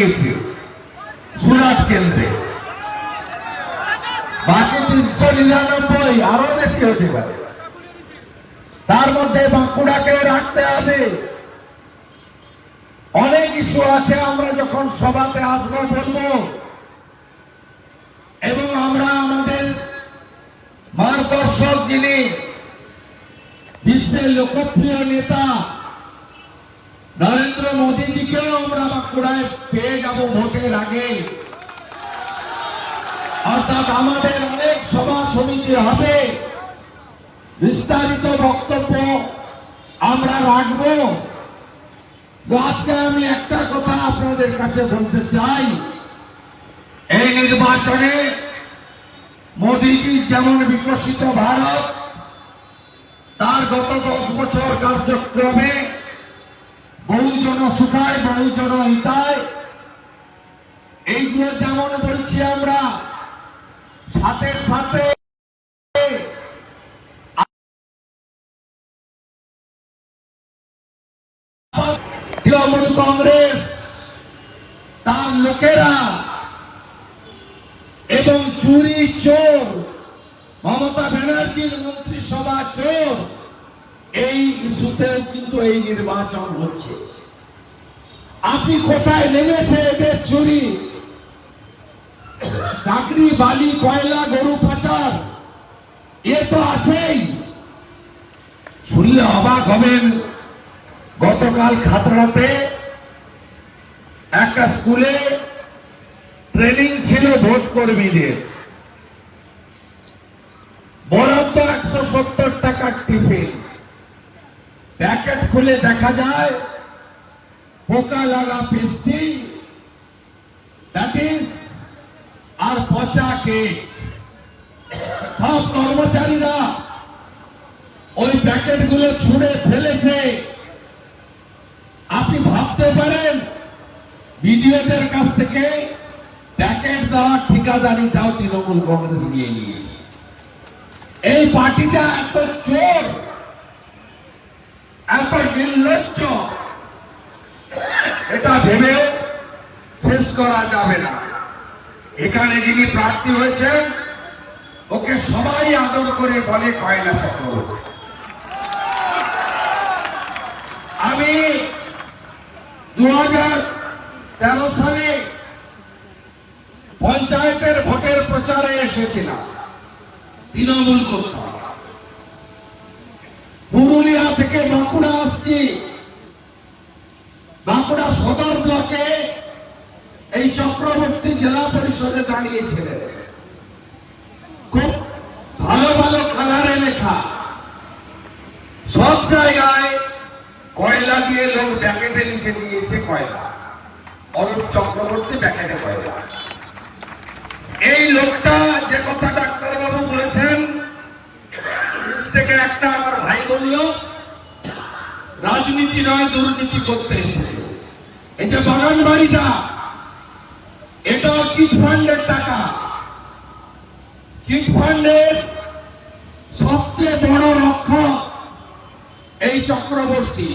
গেছে সুরাট কেন্দ্রে। বাকি তিনশো নিরানব্বই আরও বেশি হতে পারে। তার মধ্যে বাঁকুড়াকে রাখতে হবে। অনেক ইস্যু আছে, আমরা যখন সভাতে আসব বলব। এবং আমরা আমাদের মার্গদর্শক যিনি বিশ্বের লোকপ্রিয় নেতা নরেন্দ্র মোদীজিকেও আমরা বাঁকুড়ায় পেয়ে যাব ভোটের আগে। অর্থাৎ আমাদের অনেক সভা সমিতি হবে। বিস্তারিত বক্তব্য আমরা রাখব। আজকে আমি একটা কথা আপনাদের কাছে বলতে চাই। এই নির্বাচনে মোদীজি যেমন বিকশিত ভারত, তার গত দশ বছর কার্যক্রমে বহুজন সুখায়, বহুজন হিতায়। এইগুলো যেমন বলছি আমরা, সাথে সাথে তৃণমূল কংগ্রেস, তার লোকেরা এবং চুরি, চোর, মমতা ব্যানার্জির মন্ত্রিসভা চোর এই ইস্যুতেও কিন্তু এই নির্বাচন হচ্ছে। আপনি কোথায় নেমেছে এদের চুরি? চাকরি, বালি, কয়লা, গরু, পাচার, এ তো আছেই। শুনলে অবাক হবেন, গতকাল খাতড়াতে একটা স্কুলে ট্রেনিং ছিল ভোট কর্মীদের। বরাদ্দ একশো সত্তর টাকার টিফিন। প্যাকেট খুলে দেখা যায়। পোকা লাগা পেস্টি আর পচা কেক। সব কর্মচারীরা ওই প্যাকেটগুলো ছুঁড়ে ফেলেছে। আপনি ভাবতে পারেন, বিডিওদের কাছ থেকে প্যাকেট দেওয়ার ঠিকাদারিটাও তৃণমূল কংগ্রেস নিয়ে নিয়েছে। এই পার্টিটা এত চোর। এত নির্লজ্জ। এটা ভেবে শেষ করা যাবে না। এখানে যিনি প্রার্থী হয়েছেন, ওকে সবাই আদর করে বলে কয়লা আমি দু সালে পঞ্চায়েতের ভোটের প্রচারে এসেছিলাম, তৃণমূল করতাম থেকে বাঁকুড়া আসছি। বাঁকুড়া সদর ব্লকে এই চক্রবর্তী জেলা পরিষদে দাঁড়িয়েছিলেন। খুব ভালো ভালো কালারে লেখা। সব জায়গায় কয়লা দিয়ে লোক প্যাকেটে লিখে দিয়েছে কয়লা। অরূপ চক্রবর্তী প্যাকেটে কয়লা। এই লোকটা যে কথা ডাক্তারবাবু বলেছেন থেকে একটা আমার ভাই বলল রাজনীতি নয়, দুর্নীতি করতে এসেছে। এই যে বাগান বাড়িটা এটাও চিট ফান্ডের টাকা। চিট ফান্ডের সবচেয়ে বড় রক্ষক এই চক্রবর্তী।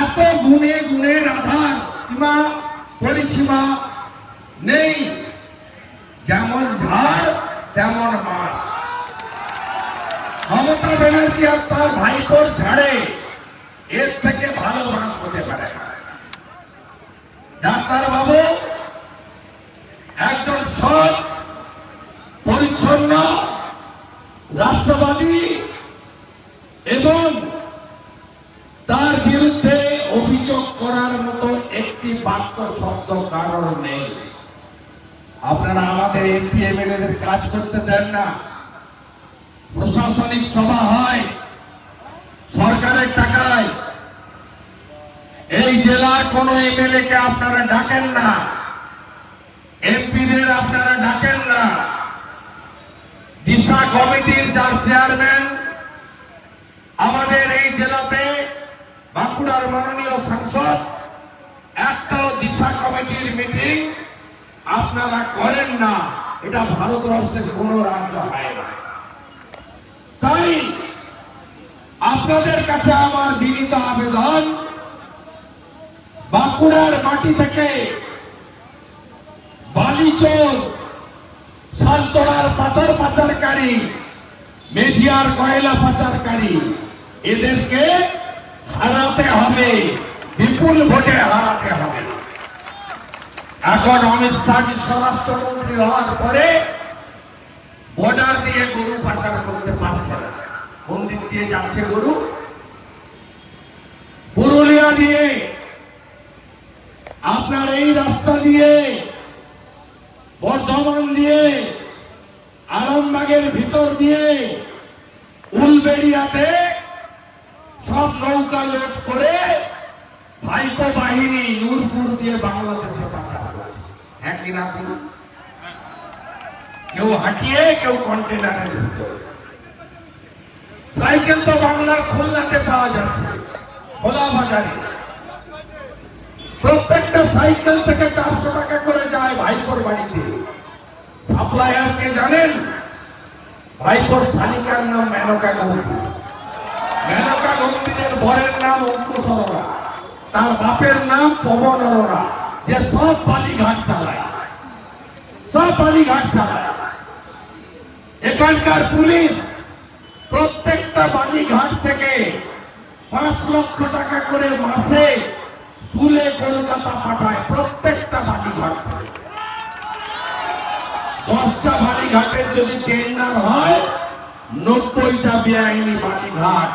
এত গুণে গুণের আধার সীমা, পরিসীমা নেই। যেমন ঝাড়, তেমন মাস মমতা ব্যানার্জি আর তার ভাইপোর ঝাড়ে এর থেকে ভালো মাস হতে পারে ডাক্তার বাবু একজন সৎ, পরিচ্ছন্ন রাষ্ট্রবাদী এবং তার বিরুদ্ধে অভিযোগ করার মতো একটি বাক্য শব্দ কারণ নেই। আপনারা আমাদের এমপি এমএলএদের কাজ করতে দেন না। প্রশাসনিক সভা হয়, সরকারের টাকায়। এই জেলার কোন এমএলএ কে আপনারা ডাকেন না। এমপিদের আপনারা ডাকেন না। দিশা কমিটির যার চেয়ারম্যান, আমাদের এই জেলাতে বাঁকুড়ার মাননীয় সাংসদ, একটাও দিশা কমিটির মিটিং আপনারা করেন না। এটা ভারতবর্ষের কোন রাজ্য হয় না। তাই আপনাদের কাছে আমার বিনীত আবেদন বাঁকুড়ার মাটি থেকে বালিচোর সান্তরার পাথর পাচারকারী, মেধিয়ার কয়লা পাচারকারী, এদেরকে হারাতে হবে, বিপুল ভোটে হারাতে হবে। এখন অমিত শাহ স্বরাষ্ট্রমন্ত্রী হওয়ার পরে বর্ডার দিয়ে গরু পাচার করতে পারছে না। কোন দিক দিয়ে যাচ্ছে গরু? পুরুলিয়া দিয়ে আপনার এই রাস্তা দিয়ে, বর্ধমান দিয়ে, আরামবাগের ভিতর দিয়ে উলবেড়িয়াতে সব নৌকা লোড করে ভাইকো বাহিনী নূরপুর দিয়ে বাংলাদেশে করছে হ্যাঁ কিনা কেউ হাঁটিয়ে, কেউ কন্টেনারের ভিতরে। সাইকেল তো বাংলার খুলনাতে পাওয়া যাচ্ছে, খোলা বাজারে। প্রত্যেকটা সাইকেল থেকে চারশো টাকা করে যায় ভাইপোর বাড়িতে। সাপ্লায়ার কে জানেন? ভাইপোর শালিকার নাম মেনকা গৌতী মেনকা গৌতীদের বরের নাম অঙ্কুশ অরোরা তার বাপের নাম পবন অরোরা। যে সব বালিঘাট চালায়। সব বালিঘাট চালায়। এখানকার পুলিশ প্রত্যেকটা বালিঘাট থেকে পাঁচ লক্ষ টাকা করে মাসে তুলে কলকাতা পাঠায় প্রত্যেকটা বালিঘাট থেকে দশটা বালিঘাটের যদি টেন্ডার হয়, নব্বইটা বেআইনি বালিঘাট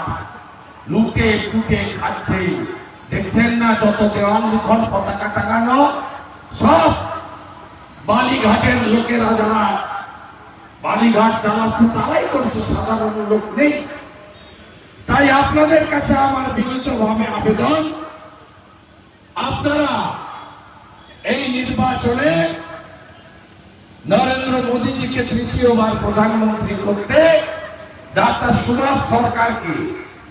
লুটে টুটে খাচ্ছে। দেখছেন না যত দেওয়াল লিখন পতাকা টাঙানো? সব বালিঘাটের লোকেরা যারা বালিঘাট চালাচ্ছে, তারাই করছে সাধারণ লোক নেই। তাই আপনাদের কাছে আমার বিনীতভাবে আবেদন আপনারা এই নির্বাচনে নরেন্দ্র মোদীজিকে তৃতীয়বার প্রধানমন্ত্রী করতে ডাক্তার সুভাষ সরকারকে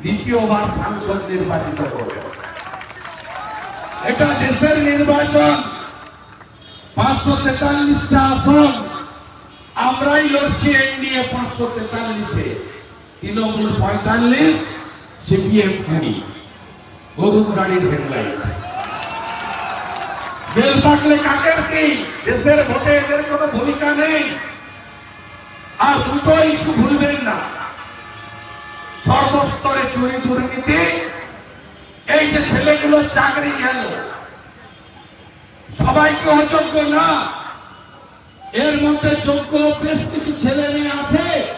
দ্বিতীয়বার সাংসদ নির্বাচিত করবে এটা দেশের নির্বাচন। পাঁচশো তেতাল্লিশটা আসন। আমরাই লড়ছি এনডিএ পাঁচশো তেতাল্লিশে। তৃণমূল পঁয়তাল্লিশ, সিপিএম কুড়ি। গরুর গাড়ির হেডলাইট। বেল পাকলে কাকের কি? দেশের ভোটে এদের কোনো ভূমিকা নেই। আর দুটো ইস্যু ভুলবেন না। সর্বস্তরে চুরি দুর্নীতি। এই যে ছেলেগুলো চাকরি গেল। সবাইকে অযোগ্য না। এর মধ্যে যোগ্য বেশ কিছু ছেলে মেয়ে আছে।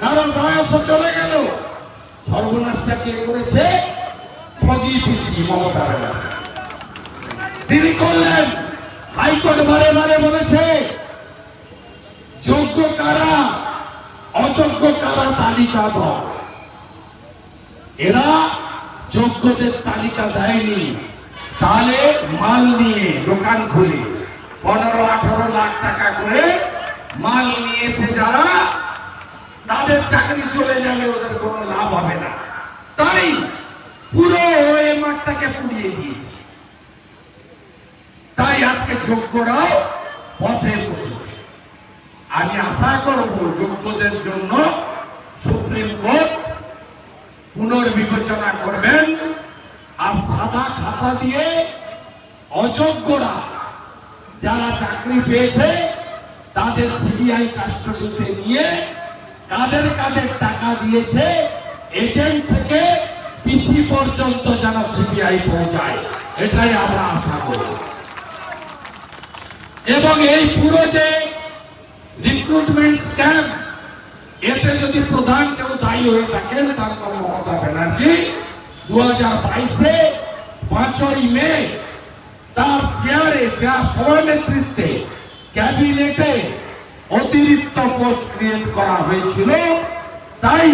কারণ বয়সও চলে গেল। সর্বনাশটা কে করেছে? ঠগি পিসি মমতা ব্যানার্জি। তিনি করলেন। হাইকোর্ট বারে বারে বলেছে, যোগ্য কারা, অযোগ্য কারা তালিকা দাও এরা যোগ্যদের তালিকা দেয়নি। তাহলে মাল নিয়ে দোকান খুলে। পনেরো, আঠারো লাখ টাকা করে মাল নিয়েছে যারা, তাদের চাকরি চলে যাবে ওদের কোনো লাভ হবে না। তাই পুরো ওই মাঠটাকে পুড়িয়ে দিয়েছে। তাই আজকে যোগ্যরাও পথে বসেছে আমি আশা করব যোগ্যদের জন্য সুপ্রিম কোর্ট পুনর্বিবেচনা করবেন আর সাদা খাতা দিয়ে অযোগ্যরা যারা চাকরি পেয়েছে, তাদের সিবিআই কাস্টডিতে নিয়ে কাদের কাদের টাকা দিয়েছে, এজেন্ট থেকে পিসি পর্যন্ত যেন সিবিআই পৌঁছায়। এটাই আমরা আশা করব। এবং এই পুরো যে রিক্রুটমেন্ট স্ক্যাম এতে যদি প্রধান কেউ দায়ী হয়ে থাকেন, তার নাম মমতা ব্যানার্জি। দু হাজার বাইশে পাঁচই মে, তার চেয়ারে তার সভানেতৃত্বে ক্যাবিনেটে অতিরিক্ত পোস্ট ক্রিয়েট করা হয়েছিল। তাই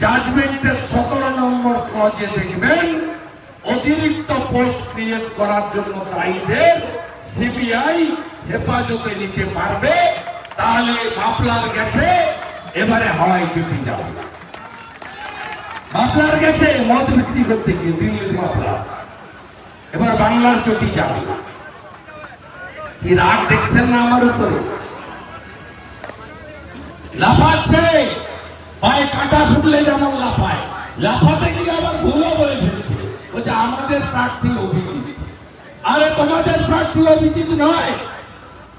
জাজমেন্টের সতেরো নম্বর ক্লজে দেখবেন, অতিরিক্ত পোস্ট ক্রিয়েট করার জন্য দায়ীদের সিবিআই হেফাজতে নিতে পারবে, তাহলে মাফলার গেছে, এবারে হাওয়াই চুটি যাবে মাফলার গেছে, মদ বিক্রি করতে গিয়ে দিল্লির মাফলার। এবার বাংলার চটি যাবে কি রাগ দেখছেন না আমার উপরে? লাফাচ্ছে, পায়ে কাটা ফুটলে যেমন লাফায়। লাফাতে গিয়ে আবার ভুলও বলে ফেলছে। বলছে, আমাদের প্রার্থী অভিজিৎ আরে তোমাদের প্রার্থী অভিজিৎ নয়।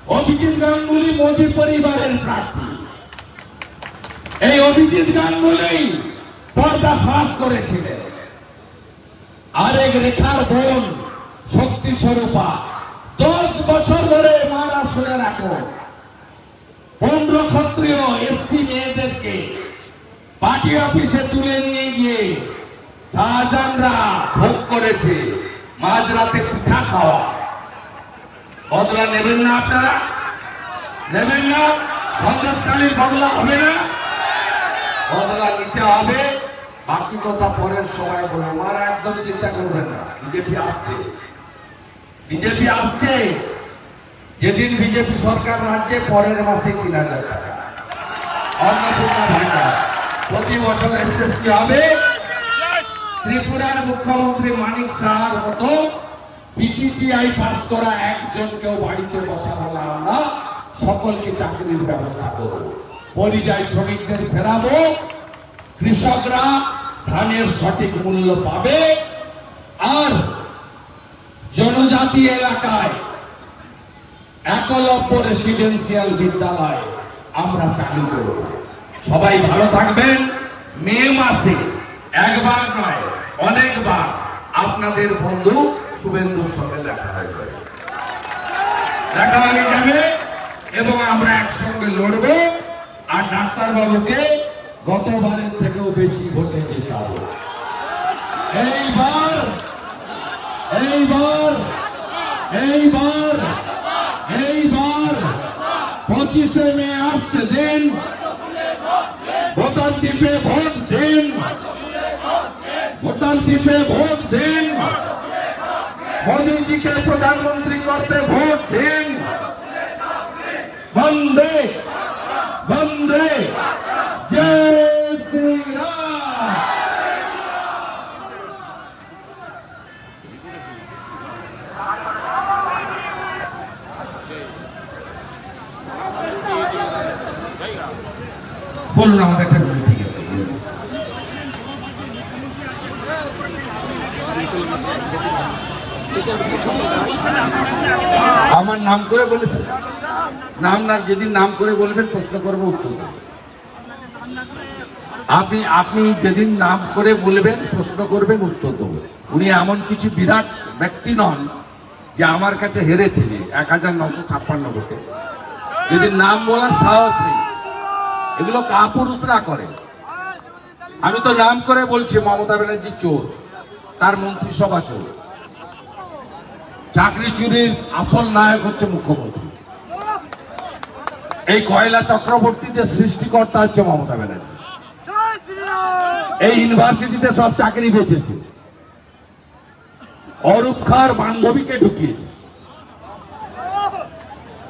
অভিজিৎ গাঙ্গুলি মোদী পরিবারের প্রার্থী। এই অভিজিৎ গাঙ্গুলি পর্দা ফাঁস করেছিলেন। আরেক রেখার বোন শক্তি স্বরূপা, দশ বছর ধরে মারা শুনে রাখো। পনেরো ক্ষত্রিয় এসসি মেয়েদেরকে পার্টি অফিসে তুলে নিয়ে গিয়ে শাহজাহানরা ভোগ করেছে। মাঝরাতে পিঠা খাওয়া। বদলা নেবেন না আপনারা? নেবেন না? সন্ত্রাসকালীন বদলা হবে না? বদলা নিতে হবে। বাকি কথা পরের সময় বলব। আর একদম চিন্তা করবেন না। বিজেপি আসছে। বিজেপি আসছে। যেদিন বিজেপি সরকার রাজ্যে, পরের মাসে তিন হাজার টাকা। অন্নপূর্ণা ভান্ডার। প্রতি বছর এসএসসি হবে। ত্রিপুরার মুখ্যমন্ত্রী মানিক সাহার মতো পিটিটিআই পাস করা একজনকেও বাড়িতে বসাবো না। আমরা সকলকে চাকরির ব্যবস্থা করব। পরিযায়ী শ্রমিকদের ফেরাবো। কৃষকরা ধানের সঠিক মূল্য পাবে। আর জনজাতি এলাকায় একলব্য রেসিডেন্সিয়াল বিদ্যালয় আমরা চালু করব। সবাই ভালো থাকবেন। মে মাসে একবার নয় অনেকবার আপনাদের বন্ধু শুভেন্দুর সঙ্গে দেখা হয়ে যাবে দেখা হয়ে যাবে এবং আমরা একসঙ্গে লড়বো আর ডাক্তার বাবুকে গতবারের থেকেও বেশি ভোটে জেতাবো এইবার এইবার এইবার এইবার পঁচিশে মে আসছে দিন। ভোটার দ্বীপে ভোট দিন। দ্বীপে ভোট দিন। মোদীজিকে প্রধানমন্ত্রী করতে ভোট দিন। বন্দে বন্দে বলুন আমাদের একটা ঠিক আছে আমার নাম করে বলেছে। নাম না, যেদিন নাম করে বলবেন, প্রশ্ন করব উত্তর। আপনি আপনি যেদিন নাম করে বলবেন, প্রশ্ন করবেন, উত্তর দেবো। উনি এমন কিছু বিরাট ব্যক্তি নন, যে আমার কাছে হেরেছে যে এক হাজার নশো ছাপ্পান্ন ভোটে। যেদিন নাম বলার সাহস নেই। এগুলো কাপুরুষরা করে। আমি তো নাম করে বলছি, মমতা ব্যানার্জি চোর, তার মন্ত্রিসভা চোর। চাকরি চুরির আসল নায়ক হচ্ছে মুখ্যমন্ত্রী। এই কয়লা চক্রবর্তীদের সৃষ্টিকর্তা হচ্ছে মমতা ব্যানার্জি। এই ইউনিভার্সিটিতে সব চাকরি বেঁচেছে। অরূপ খার বান্ধবীকে ঢুকিয়েছে।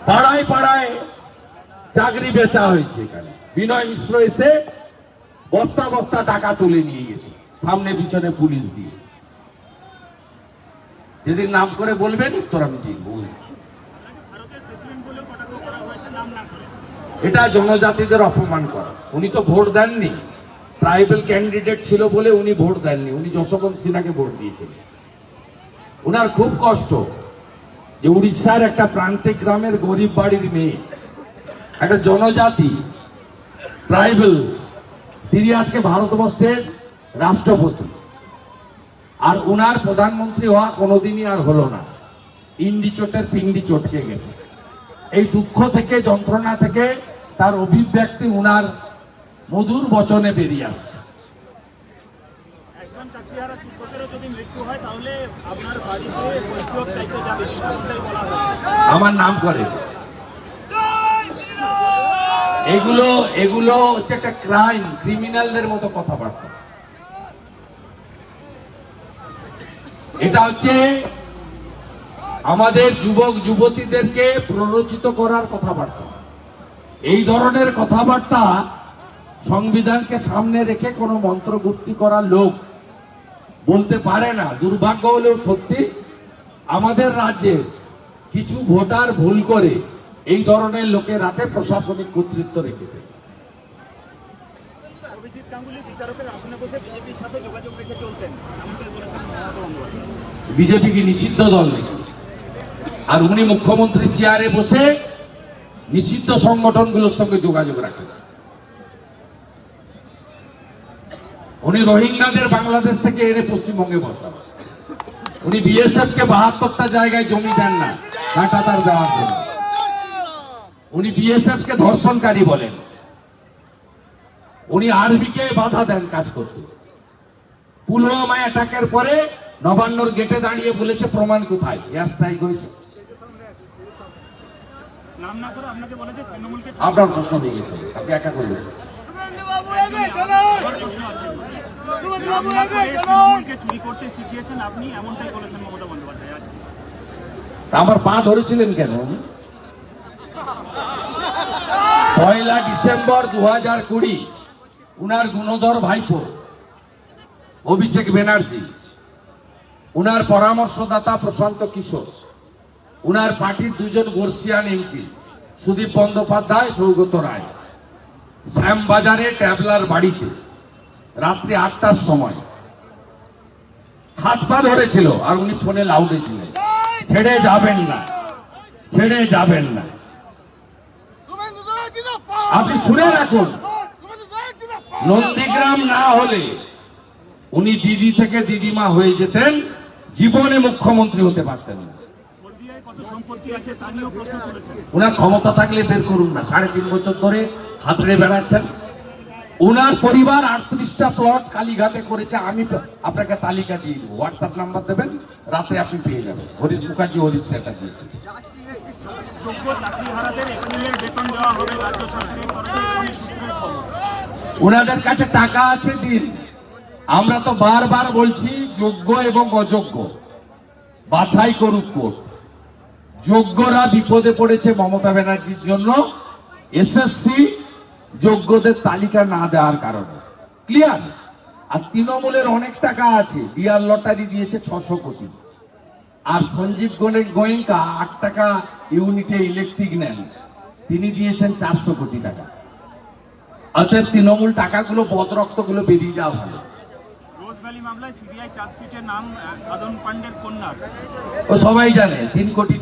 পাড়ায় পাড়ায় চাকরি বেচা হয়েছে এখানে। বিনয় মিশ্র এসে বস্তা বস্তা টাকা তুলে নিয়ে গেছে। সামনে পিছনে পুলিশ দিয়ে। যেদিন নাম করে বলবেন, উত্তর আমি ঠিক এটা জনজাতিদের অপমান করা। উনি তো ভোট দেননি। ট্রাইবেল ক্যান্ডিডেট ছিল বলে উনি ভোট দেননি। উনি যশবন্ত সিনহাকে ভোট দিয়েছিলেন। উনার খুব কষ্ট যে উড়িষ্যার একটা প্রান্তিক গ্রামের গরিব বাড়ির মেয়ে, একটা জনজাতি, ট্রাইবেল, তিনি আজকে ভারতবর্ষের রাষ্ট্রপতি। আর উনার প্রধানমন্ত্রী হওয়া কোনোদিনই আর হলো না। ইন্ডি চোটের পিন্ডি চটকে গেছে। এই দুঃখ থেকে যন্ত্রণা থেকে তার অভিব্যক্তি উনার মধুর বচনে বেরিয়ে আসছে। হয় আমার নাম করে। এগুলো এগুলো হচ্ছে একটা ক্রাইম ক্রিমিনালদের মতো কথাবার্তা। এটা হচ্ছে আমাদের যুবক, যুবতীদেরকে প্ররোচিত করার কথাবার্তা। এই ধরনের কথাবার্তা সংবিধানকে সামনে রেখে কোনো মন্ত্রগুপ্তি করার লোক বলতে পারে না। দুর্ভাগ্য হলেও সত্যি আমাদের রাজ্যে কিছু ভোটার ভুল করে এই ধরনের লোকের হাতে প্রশাসনিক কর্তৃত্ব রেখেছে। বিচারকের আসনে বসে বিজেপির সাথে যোগাযোগ রেখে চলতেন। বিজেপি কি নিষিদ্ধ দল আর উনি মুখ্যমন্ত্রী চেয়ারে বসে নিষিদ্ধ সংগঠনগুলোর সঙ্গে যোগাযোগ রাখেন। উনি রোহিঙ্গাদের বাংলাদেশ থেকে এনে পশ্চিমবঙ্গে বসান। উনি বিএসএফ কে বাহাত্তরটা জায়গায় জমি দেন না কাঁটাতার দেওয়ার জন্য। উনি বিএসএফ কে ধর্ষণকারী বলেন। উনি আরবি কে বাধা দেন কাজ করতে। পুলওয়ামা অ্যাটাকের পরে নবান্নর গেটে দাঁড়িয়ে বলেছে প্রমাণ কোথায়? এয়ার স্ট্রাইক হয়েছে নাম না করে আপনাকে বলেছে তৃণমূলকে আপনার প্রশ্ন হয়ে গেছে আপনি একা করে এগিয়ে চলুন। তৃণমূলকে চুরি করতে শিখিয়েছেন আপনি এমনটাই বলেছেন মমতা বন্দ্যোপাধ্যায় আজকে তা আমার পা ধরেছিলেন কেন? পয়লা ডিসেম্বর দু হাজার কুড়ি উনার গুণধর ভাইপো অভিষেক ব্যানার্জি উনার পরামর্শদাতা প্রশান্ত কিশোর। উনার পার্টির দুজন বর্ষিয়ান এমপি, সুদীপ বন্দ্যোপাধ্যায়, সৌগত রায়। শ্যামবাজারে ট্যাবলার বাড়িতে, রাত্রি আটটার সময়। হাত পা ধরেছিল আর উনি ফোনে লাউডে ছিলেন। ছেড়ে যাবেন না। ছেড়ে যাবেন না। আপনি শুনে রাখুন, নন্দীগ্রাম না হলে উনি দিদি থেকে দিদিমা হয়ে যেতেন। জীবনে মুখ্যমন্ত্রী হতে পারতেন না। উনার ক্ষমতা থাকলে বের করুন না। সাড়ে তিন বছর ধরে হাতড়ে বেড়াচ্ছেন। ওনার পরিবার আটত্রিশটা প্লট কালীঘাটে করেছে। আমি আপনাকে তালিকা দিয়ে দেবো। হোয়াটসঅ্যাপ নাম্বার দেবেন রাতে আপনি পেয়ে যাবেন। হরিশ মুখার্জি হরিশ চ্যাটার্জি। ওনাদের কাছে টাকা আছে দিন। আমরা তো বারবার বলছি, যোগ্য এবং অযোগ্য। বাছাই করুক কোর্ট। যোগ্যরা বিপদে পড়েছে মমতা ব্যানার্জির জন্য। এসএসসি যোগ্যদের তালিকা না দেওয়ার কারণে। ক্লিয়ার আর তৃণমূলের অনেক টাকা আছে। ডিয়ার লটারি দিয়েছে ছশো কোটি। আর সঞ্জীব গোলে গোয়েঙ্কা আট টাকা ইউনিটে ইলেকট্রিক নেন। তিনি দিয়েছেন চারশো কোটি টাকা। অতএব তৃণমূল টাকাগুলো, বদরক্তগুলো বেরিয়ে যাওয়া ভালো। ভ্যালি মামলায় ও সবাই জানে, তিন কোটি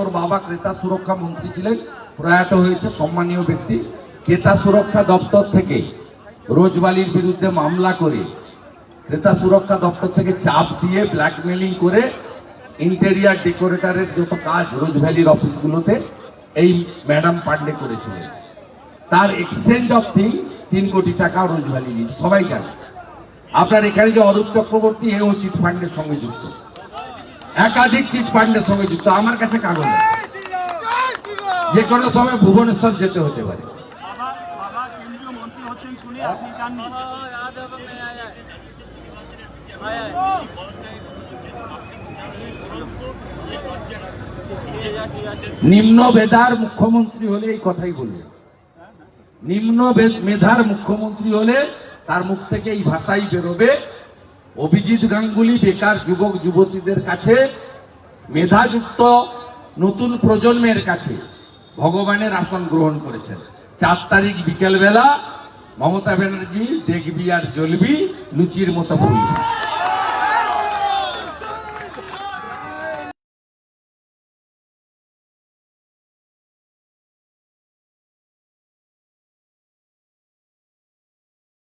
ওর বাবা ক্রেতা সুরক্ষা মন্ত্রী ছিলেন, প্রয়াত হয়েছে সম্মানীয় ব্যক্তি। ক্রেতা সুরক্ষা দপ্তর থেকে রোজবালির বিরুদ্ধে মামলা করে ক্রেতা সুরক্ষা দপ্তর থেকে চাপ দিয়ে ব্ল্যাকমেলিং করে ইন্টেরিয়ার ডেকোরেটরের যত কাজ রোজ ভ্যালির অফিসগুলোতে, এই ম্যাডাম পান্ডে করেছিলেন। তার এক্সচেঞ্জ অফ থিং তিন কোটি টাকা রোজ ভ্যালি নিয়েছে সবাই জানে। আপনার এখানে যে অরূপ চক্রবর্তী, এও চিট ফান্ডের সঙ্গে যুক্ত। একাধিক চিট ফান্ডের সঙ্গে যুক্ত। আমার কাছে কাগজ যে কোনো সময় ভুবনেশ্বর যেতে হতে পারে। নিম্ন বেদার মুখ্যমন্ত্রী হলে এই কথাই বলবে। নিম্ন মেধার মুখ্যমন্ত্রী হলে তার মুখ থেকে এই ভাষাই বেরোবে। অভিজিৎ গাঙ্গুলি, বেকার যুবক, যুবতীদের কাছে, মেধাযুক্ত নতুন প্রজন্মের কাছে ভগবানের আসন গ্রহণ করেছেন। চার তারিখ বিকেলবেলা মমতা ব্যানার্জি দেখবি আর জ্বলবি লুচির মতো ফুলবি